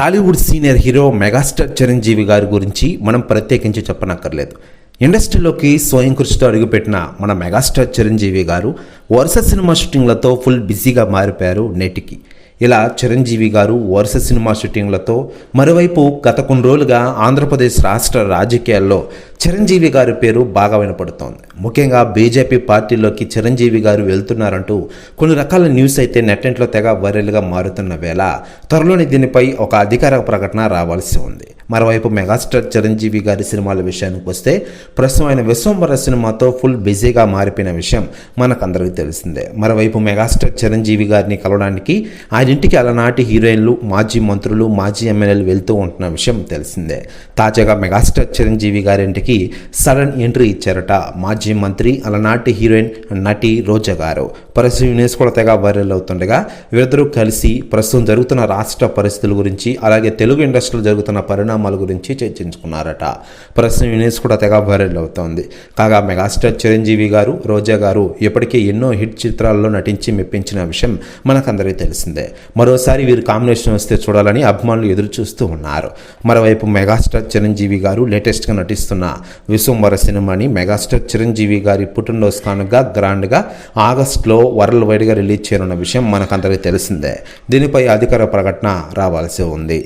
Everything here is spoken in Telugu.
Tollywood senior hero megastar Chiranjeevi గారి గురించి మనం ప్రత్యేకించి చెప్పనక్కర్లేదు. ఇండస్ట్రీలోకి స్వయం కృషితో అడుగుపెట్టిన మన మెగాస్టార్ చిరంజీవి గారు వరుస సినిమా షూటింగ్లతో ఫుల్ బిజీగా మారిపోయారు నేటికి. ఇలా చిరంజీవి గారు వరుస సినిమా షూటింగ్లతో మరోవైపు గత కొన్ని రోజులుగా ఆంధ్రప్రదేశ్ రాష్ట్ర రాజకీయాల్లో చిరంజీవి గారి పేరు బాగా వినపడుతోంది. ముఖ్యంగా బీజేపీ పార్టీలోకి చిరంజీవి గారు వెళ్తున్నారంటూ కొన్ని రకాల న్యూస్ అయితే నెట్టెంట్లో తెగ వైరల్గా మారుతున్న వేళ త్వరలోని దీనిపై ఒక అధికార ప్రకటన రావాల్సి ఉంది. మరోవైపు మెగాస్టార్ చిరంజీవి గారి సినిమాల విషయానికి వస్తే ప్రస్తుతం ఆయన విశ్వంబర సినిమాతో ఫుల్ బిజీగా మారిపోయిన విషయం మనకందరికీ తెలిసిందే. మరోవైపు మెగాస్టార్ చిరంజీవి గారిని కలవడానికి ఆయన ఇంటికి అలనాటి హీరోయిన్లు మాజీ మంత్రులు మాజీ ఎమ్మెల్యేలు వెళ్తూ ఉంటున్న విషయం తెలిసిందే. తాజాగా మెగాస్టార్ చిరంజీవి గారింటికి సడన్ ఎంట్రీ ఇచ్చారట మాజీ మంత్రి అలనాటి హీరోయిన్ నటి రోజా గారు. ప్రస్తుతం న్యూస్ కూడా తెగ వైరల్ అవుతుండగా వీరిద్దరూ కలిసి ప్రస్తుతం జరుగుతున్న రాష్ట్ర పరిస్థితుల గురించి అలాగే తెలుగు ఇండస్ట్రీలో జరుగుతున్న పరిణామాల గురించి చర్చించుకున్నారట. ప్రస్తుతం యూనిస్ న్యూస్ కూడా తెగ వైరల్ అవుతోంది. కాగా మెగాస్టార్ చిరంజీవి గారు రోజా గారు ఇప్పటికే ఎన్నో హిట్ చిత్రాల్లో నటించి మెప్పించిన విషయం మనకందరికీ తెలిసిందే. మరోసారి వీరు కాంబినేషన్ వస్తే చూడాలని అభిమానులు ఎదురు చూస్తూ ఉన్నారు. మరోవైపు మెగాస్టార్ చిరంజీవి గారు లేటెస్ట్గా నటిస్తున్న విశ్వంవర సినిమాని మెగాస్టార్ చిరంజీవి గారి పుట్టినరోజు కానుగా గ్రాండ్గా ఆగస్టులో వరల్డ్ వైడ్గా రిలీజ్ చేయనున్న విషయం మనకందరికీ తెలిసిందే. దీనిపై అధికార ప్రకటన రావాల్సి ఉంది.